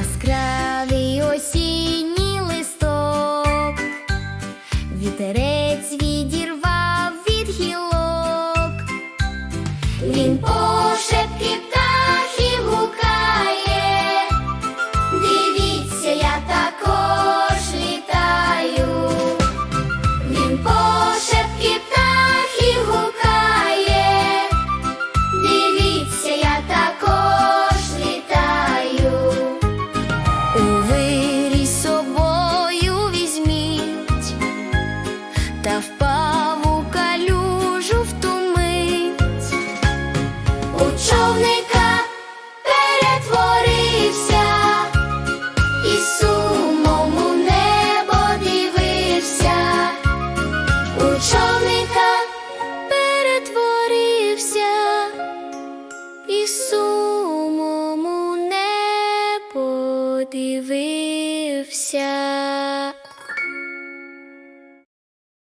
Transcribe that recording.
Яскравий осінній листок, вітерець відірвав від гілок. Він та впав у калюжу втумить. У човника перетворився і сумом у небо. У човника перетворився і сумом у небо дивився.